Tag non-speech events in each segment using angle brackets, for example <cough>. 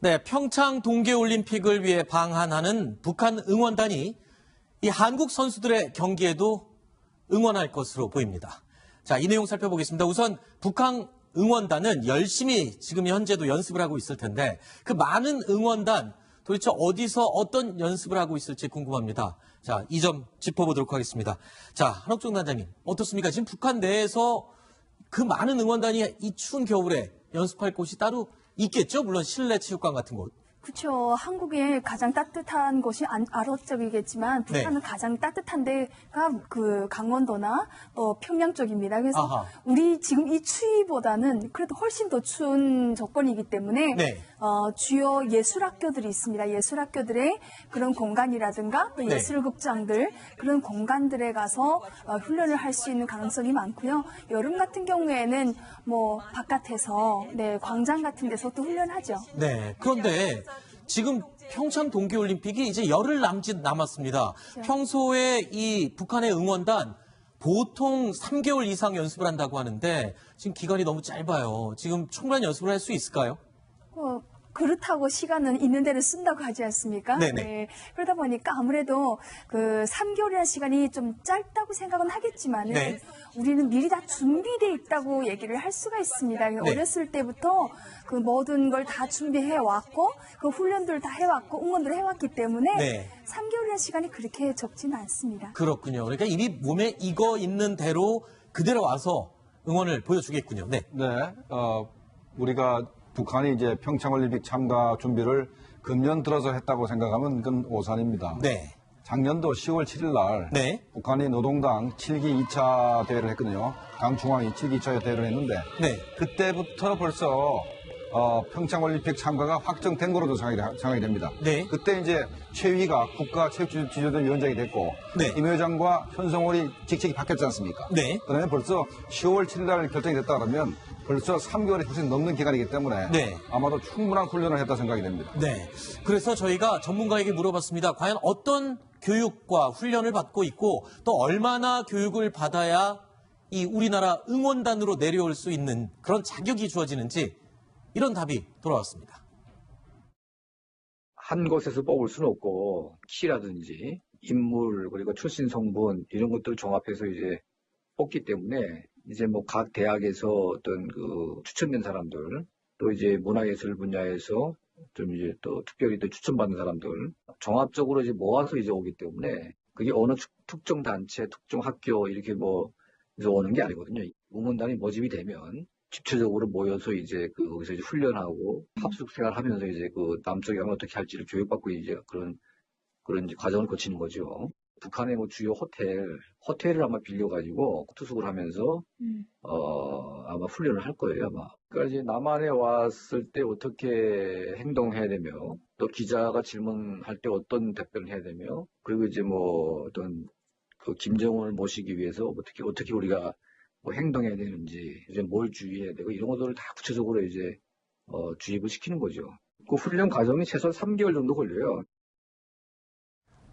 네, 평창 동계올림픽을 위해 방한하는 북한 응원단이 이 한국 선수들의 경기에도 응원할 것으로 보입니다. 자, 이 내용 살펴보겠습니다. 우선 북한 응원단은 열심히 지금 현재도 연습을 하고 있을 텐데 그 많은 응원단 도대체 어디서 어떤 연습을 하고 있을지 궁금합니다. 자, 이 점 짚어보도록 하겠습니다. 자, 한옥종 단장님, 어떻습니까? 지금 북한 내에서 그 많은 응원단이 이 추운 겨울에 연습할 곳이 따로 있겠죠? 물론 실내 체육관 같은 곳. 그렇죠. 한국의 가장 따뜻한 곳이 안- 아랍적이겠지만 네. 북한은 가장 따뜻한 데가 그 강원도나 또 평양 쪽입니다. 그래서 아하. 우리 지금 이 추위보다는 그래도 훨씬 더 추운 조건이기 때문에 네. 어, 주요 예술학교들이 있습니다. 예술학교들의 그런 공간이라든가 또 네. 예술극장들 그런 공간들에 가서 어, 훈련을 할 수 있는 가능성이 많고요. 여름 같은 경우에는 뭐 바깥에서 네, 광장 같은 데서 또 훈련하죠. 네. 그런데 지금 평창 동계올림픽이 이제 열흘 남짓 남았습니다. 평소에 이 북한의 응원단 보통 3개월 이상 연습을 한다고 하는데 지금 기간이 너무 짧아요. 지금 충분한 연습을 할 수 있을까요? 어, 그렇다고 시간은 있는 대로 쓴다고 하지 않습니까? 네네. 네. 그러다 보니까 아무래도 그 3개월이라는 시간이 좀 짧다고 생각은 하겠지만은 네. 우리는 미리 다 준비돼 있다고 얘기를 할 수가 있습니다. 네. 어렸을 때부터 그 모든 걸 다 준비해 왔고 그 훈련들 다 해왔고 응원들 해왔기 때문에 네. 3개월이라는 시간이 그렇게 적지는 않습니다. 그렇군요. 그러니까 이미 몸에 익어 있는 대로 그대로 와서 응원을 보여주겠군요. 네. 네, 어, 우리가 북한이 이제 평창올림픽 참가 준비를 금년 들어서 했다고 생각하면 그건 오산입니다. 네. 작년도 10월 7일 날 네. 북한이 노동당 7기 2차 대회를 했거든요. 강중앙이 7기 2차 대회를 했는데 네. 그때부터 벌써 어, 평창올림픽 참가가 확정된 거로도 생각이 됩니다. 네. 그때 이제 최위가 국가체육지도위 위원장이 됐고 네. 임 회장과 현성월이 직책이 바뀌었지 않습니까? 네. 그다음에 벌써 10월 7일 날 결정이 됐다 그러면 벌써 3개월이 훨씬 넘는 기간이기 때문에 네. 아마도 충분한 훈련을 했다 생각이 됩니다. 네. 그래서 저희가 전문가에게 물어봤습니다. 과연 어떤 교육과 훈련을 받고 있고 또 얼마나 교육을 받아야 이 우리나라 응원단으로 내려올 수 있는 그런 자격이 주어지는지 이런 답이 돌아왔습니다. 한 곳에서 뽑을 수는 없고 키라든지 인물 그리고 출신 성분 이런 것들을 종합해서 이제 뽑기 때문에 이제 뭐 각 대학에서 어떤 그 추천된 사람들 또 이제 문화예술 분야에서 좀 이제 또 특별히 또 추천받는 사람들 종합적으로 이제 모아서 이제 오기 때문에 그게 어느 특- 특정 단체, 특정 학교 이렇게 뭐 그래서 오는 게 아니거든요. 응원단이 모집이 되면 집체적으로 모여서 이제 그 거기서 이제 훈련하고 합숙 생활하면서 이제 그 남쪽에 가면 어떻게 할지를 교육받고 이제 그런 그런 이제 과정을 거치는 거죠. 북한의 뭐 주요 호텔 호텔을 아마 빌려가지고 투숙을 하면서 음. 어 아마 훈련을 할 거예요 아마. 그러니까 이제 남한에 왔을 때 어떻게 행동해야 되며 또 기자가 질문할 때 어떤 답변을 해야 되며 그리고 이제 뭐 어떤 그 김정은을 모시기 위해서 어떻게 어떻게 우리가 뭐 행동해야 되는지 이제 뭘 주의해야 되고 이런 것들을 다 구체적으로 이제 어, 주입을 시키는 거죠. 그 훈련 과정이 최소 3개월 정도 걸려요.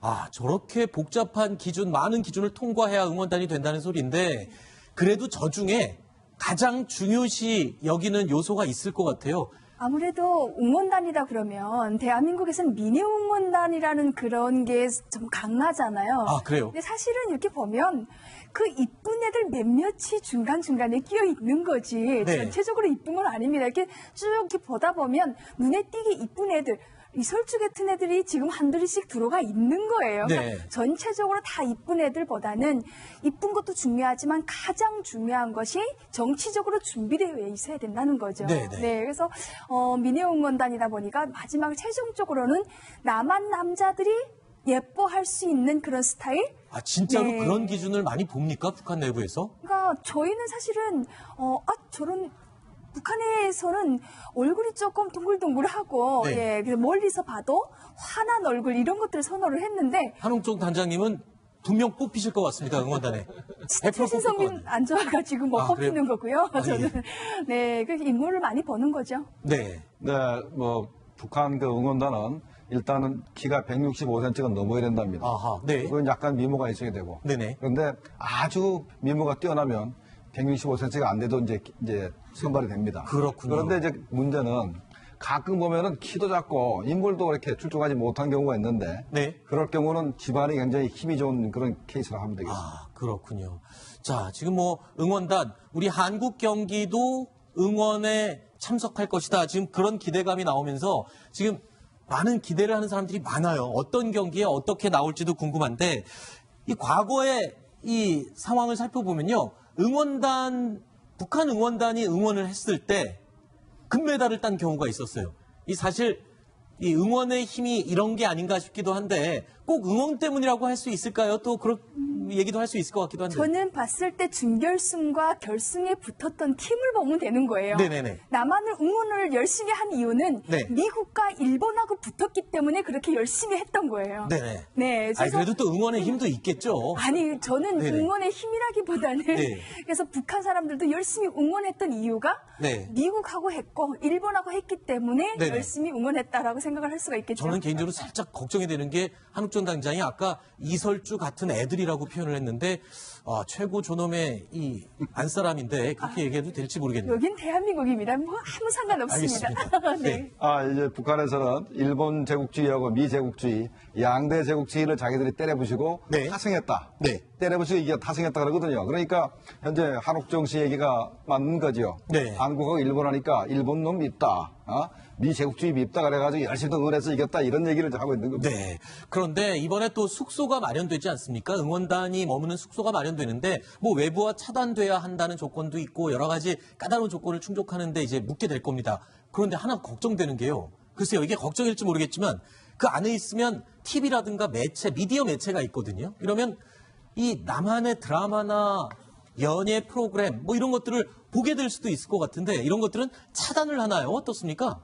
아, 저렇게 복잡한 기준, 많은 기준을 통과해야 응원단이 된다는 소리인데 그래도 저 중에 가장 중요시 여기는 요소가 있을 것 같아요. 아무래도 응원단이다 그러면 대한민국에서는 미니 응원단이라는 그런 게 좀 강하잖아요. 아, 그래요? 근데 사실은 이렇게 보면 그 이쁜 애들 몇몇이 중간 중간에 끼어 있는 거지. 네. 전체적으로 이쁜 건 아닙니다. 이렇게 쭉 이렇게 보다 보면 눈에 띄게 이쁜 애들, 이설주 같은 애들이 지금 한둘씩 들어가 있는 거예요. 네. 그러니까 전체적으로 다 이쁜 애들보다는 이쁜 것도 중요하지만 가장 중요한 것이 정치적으로 준비되어 있어야 된다는 거죠. 네, 네. 그래서 어, 응원단이다 보니까 마지막 최종적으로는 남한 남자들이 예뻐할 수 있는 그런 스타일? 아, 진짜로 네. 그런 기준을 많이 봅니까? 북한 내부에서? 그러니까 저희는 사실은 어, 아 저런 북한에서는 얼굴이 조금 동글동글하고 네. 예, 그래서 멀리서 봐도 환한 얼굴 이런 것들을 선호를 했는데 한홍종 단장님은 두명 뽑히실 것 같습니다. 응원단에. 100% 뽑힐 것 최신성민. 안 좋아가지고 못 아, 뽑히는? 거고요. 아, 저는 네, 그 인물을 많이 버는 거죠. 네. 네, 뭐 북한 그 응원단은 일단은 키가 165cm가 넘어야 된답니다. 아하, 네. 그건 약간 미모가 있어야 되고. 네네. 그런데 아주 미모가 뛰어나면 165cm가 안 돼도 이제 이제 선발이 됩니다. 그렇군요. 그런데 이제 문제는 가끔 보면은 키도 작고 인물도 그렇게 출중하지 못한 경우가 있는데 네. 그럴 경우는 집안이 굉장히 힘이 좋은 그런 케이스라 하면 되겠습니다. 아, 그렇군요. 자, 지금 뭐 응원단, 우리 한국 경기도 응원에 참석할 것이다. 지금 그런 기대감이 나오면서 지금 많은 기대를 하는 사람들이 많아요. 어떤 경기에 어떻게 나올지도 궁금한데 이 과거의 이 상황을 살펴보면요. 응원단, 북한 응원단이 응원을 했을 때 금메달을 딴 경우가 있었어요. 이 사실 이 응원의 힘이 이런 게 아닌가 싶기도 한데 꼭 응원 때문이라고 할 수 있을까요? 또 그런 얘기도 할 수 있을 것 같기도 한데. 저는 봤을 때 준결승과 결승에 붙었던 팀을 보면 되는 거예요. 네네네. 남한을 응원을 열심히 한 이유는 네. 미국과 일본하고 붙었기 때문에 그렇게 열심히 했던 거예요. 네네. 네, 아니, 그래도 또 응원의 힘도 있겠죠. 아니 저는 네네. 응원의 힘이라기보다는 네. <laughs> 그래서 북한 사람들도 열심히 응원했던 이유가 네. 미국하고 했고 일본하고 했기 때문에 네네. 열심히 응원했다라고 생각을 할 수가 있겠죠. 저는 개인적으로 살짝 걱정이 되는 게 한국전 당장이 아까 이설주 같은 애들이라고 표현을 했는데 아, 최고 존엄의 이 안사람인데 그렇게 얘기해도 될지 모르겠네요. 여긴 대한민국입니다. 뭐 아무 상관없습니다. 알겠습니다. <laughs> 네. 네. 아, 이제 북한에서는 일본 제국주의하고 미 제국주의, 양대 제국주의를 자기들이 때려부시고 네. 타승했다. 네. 때려부시고 이게 타승했다 그러거든요. 그러니까 현재 한옥정 씨 얘기가 맞는 거죠. 네. 한국하고 일본 하니까 일본 놈 밉다. 어? 미 제국주의 밉다 그래가지고 열심히 응원해서 이겼다 이런 얘기를 하고 있는 겁니다. 네. 그런데 이번에 또 숙소가 마련되지 않습니까? 응원단이 머무는 숙소가 마련되는데 뭐 외부와 차단돼야 한다는 조건도 있고 여러 가지 까다로운 조건을 충족하는데 이제 묵게 될 겁니다. 그런데 하나 걱정되는 게요. 글쎄요, 이게 걱정일지 모르겠지만 그 안에 있으면 TV라든가 매체, 미디어 매체가 있거든요. 이러면 이 남한의 드라마나 연예 프로그램 뭐 이런 것들을 보게 될 수도 있을 것 같은데 이런 것들은 차단을 하나요? 어떻습니까?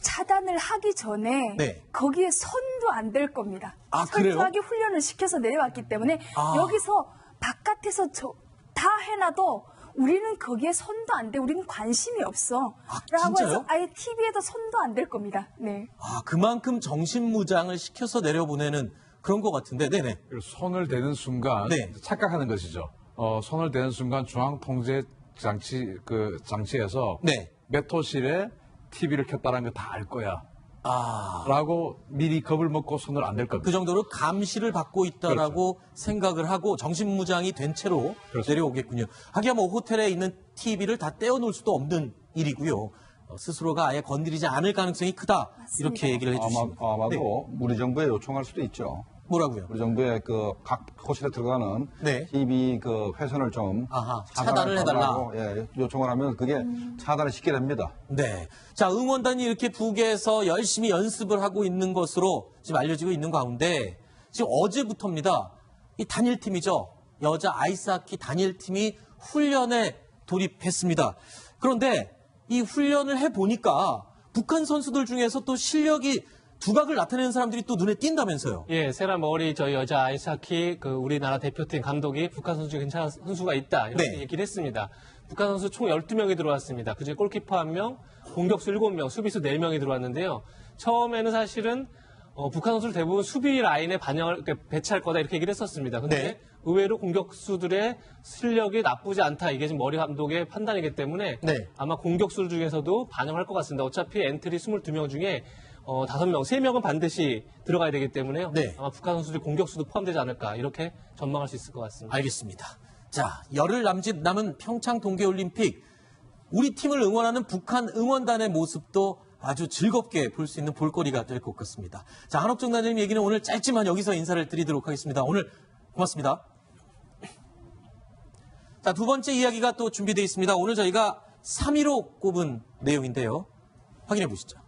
차단을 하기 전에 네. 거기에 선도 안 될 겁니다. 아, 그래요? 철저하게 훈련을 시켜서 내려왔기 때문에 아. 여기서 바깥에서 저, 다 해놔도 우리는 거기에 선도 안 돼. 우리는 관심이 없어. 아, 라고 진짜요? 해서 아예 TV에도 선도 안 될 겁니다. 네. 아, 그만큼 정신무장을 시켜서 내려보내는 그런 것 같은데, 네네. 손을 대는 순간 네. 착각하는 것이죠. 어, 손을 대는 순간 중앙 통제 장치 그 장치에서 네. 몇 호실에 TV를 켰다는 거 다 알 거야. 아, 라고 미리 겁을 먹고 손을 안 댈 겁니다. 그 정도로 감시를 받고 있다라고 생각을 하고 정신무장이 된 채로 그렇죠. 내려오겠군요. 하기야 뭐 호텔에 있는 TV를 다 떼어놓을 수도 없는 일이고요. 어, 스스로가 아예 건드리지 않을 가능성이 크다. 이렇게 얘기를 해주십니다. 아마, 아마도 네. 우리 정부에 요청할 수도 있죠. 뭐라고요? 우리 정부의 그 각 호실에 들어가는 네. TV 그 회선을 좀 아하, 차단을 해달라. 예, 요청을 하면 그게 차단을 시키게 됩니다. 네. 자, 응원단이 이렇게 북에서 열심히 연습을 하고 있는 것으로 지금 알려지고 있는 가운데 지금 어제부터입니다. 이 단일팀이죠. 여자 아이스하키 단일팀이 훈련에 돌입했습니다. 그런데 이 훈련을 해보니까 북한 선수들 중에서 또 실력이 두각을 나타내는 사람들이 또 눈에 띈다면서요. 예, 세라 머리 저희 여자 아이스하키 그 우리나라 대표팀 감독이 북한 선수 괜찮은 선수가 있다 이렇게 네. 얘기를 했습니다. 북한 선수 총 12명이 들어왔습니다. 그중에 골키퍼 1명, 공격수 7명, 수비수 4명이 들어왔는데요. 처음에는 사실은 어, 북한 선수를 대부분 수비 라인에 반영을 배치할 거다 이렇게 얘기를 했었습니다. 근데 네. 의외로 공격수들의 실력이 나쁘지 않다. 이게 지금 머리 감독의 판단이기 때문에 네. 아마 공격수 중에서도 반영할 것 같습니다. 어차피 엔트리 22명 중에 어, 5명, 3명은 반드시 들어가야 되기 때문에요. 네. 아마 북한 선수들 공격수도 포함되지 않을까 이렇게 전망할 수 있을 것 같습니다. 알겠습니다. 자, 열흘 남짓 남은 평창 동계올림픽 우리 팀을 응원하는 북한 응원단의 모습도 아주 즐겁게 볼 수 있는 볼거리가 될 것 같습니다. 자, 한옥정 단장님 얘기는 오늘 짧지만 여기서 인사를 드리도록 하겠습니다. 오늘 고맙습니다. 자, 두 번째 이야기가 또 준비되어 있습니다. 오늘 저희가 3위로 꼽은 내용인데요. 확인해 보시죠.